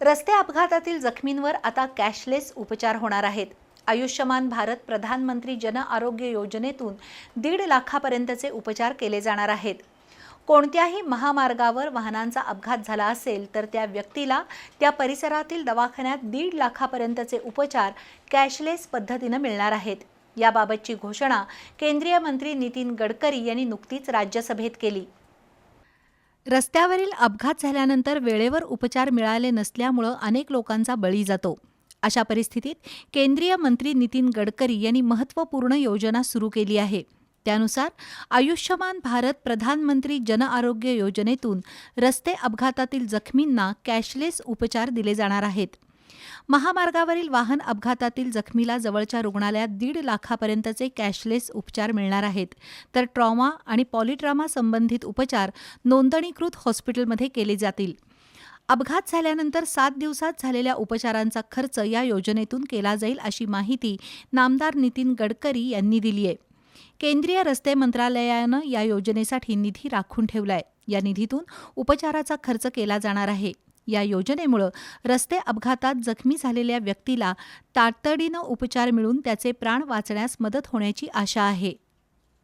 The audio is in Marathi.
रस्ते अपघातातील जखमींवर आता कॅशलेस उपचार होणार आहेत. आयुष्यमान भारत प्रधानमंत्री जन आरोग्य योजनेतून दीड लाखापर्यंतचे उपचार केले जाणार आहेत. कोणत्याही महामार्गावर वाहनांचा अपघात झाला असेल तर त्या व्यक्तीला त्या परिसरातील दवाखान्यात दीड लाखापर्यंतचे उपचार कॅशलेस पद्धतीनं मिळणार आहेत. याबाबतची घोषणा केंद्रीय मंत्री नितीन गडकरी यांनी नुकतीच राज्यसभेत केली. रस्त्यावरील अपघात झाल्यानंतर वेळेवर उपचार मिळाले नसल्यामुळं अनेक लोकांचा बळी जातो. अशा परिस्थितीत केंद्रीय मंत्री नितीन गडकरी यांनी महत्त्वपूर्ण योजना सुरू केली आहे. त्यानुसार आयुष्यमान भारत प्रधानमंत्री जनआरोग्य योजनेतून रस्ते अपघातातील जखमींना कॅशलेस उपचार दिले जाणार आहेत. महामार्गावरील वाहन अपघातातील जखमीला जवळच्या रुग्णालयात दीड लाखापर्यंतचे कॅशलेस उपचार मिळणार आहेत. तर ट्रॉमा आणि पॉलिट्रामा संबंधित उपचार नोंदणीकृत हॉस्पिटलमध्ये केले जातील. अपघात झाल्यानंतर सात दिवसात झालेल्या उपचारांचा खर्च या योजनेतून केला जाईल अशी माहिती नामदार नितीन गडकरी यांनी दिली आहे. केंद्रीय रस्ते मंत्रालयानं या योजनेसाठी निधी राखून ठेवलाय. या निधीतून उपचाराचा खर्च केला जाणार आहे. या योजनेमुळं रस्ते अपघातात जखमी झालेल्या व्यक्तीला तातडीनं उपचार मिळून त्याचे प्राण वाचण्यास मदत होण्याची आशा आहे.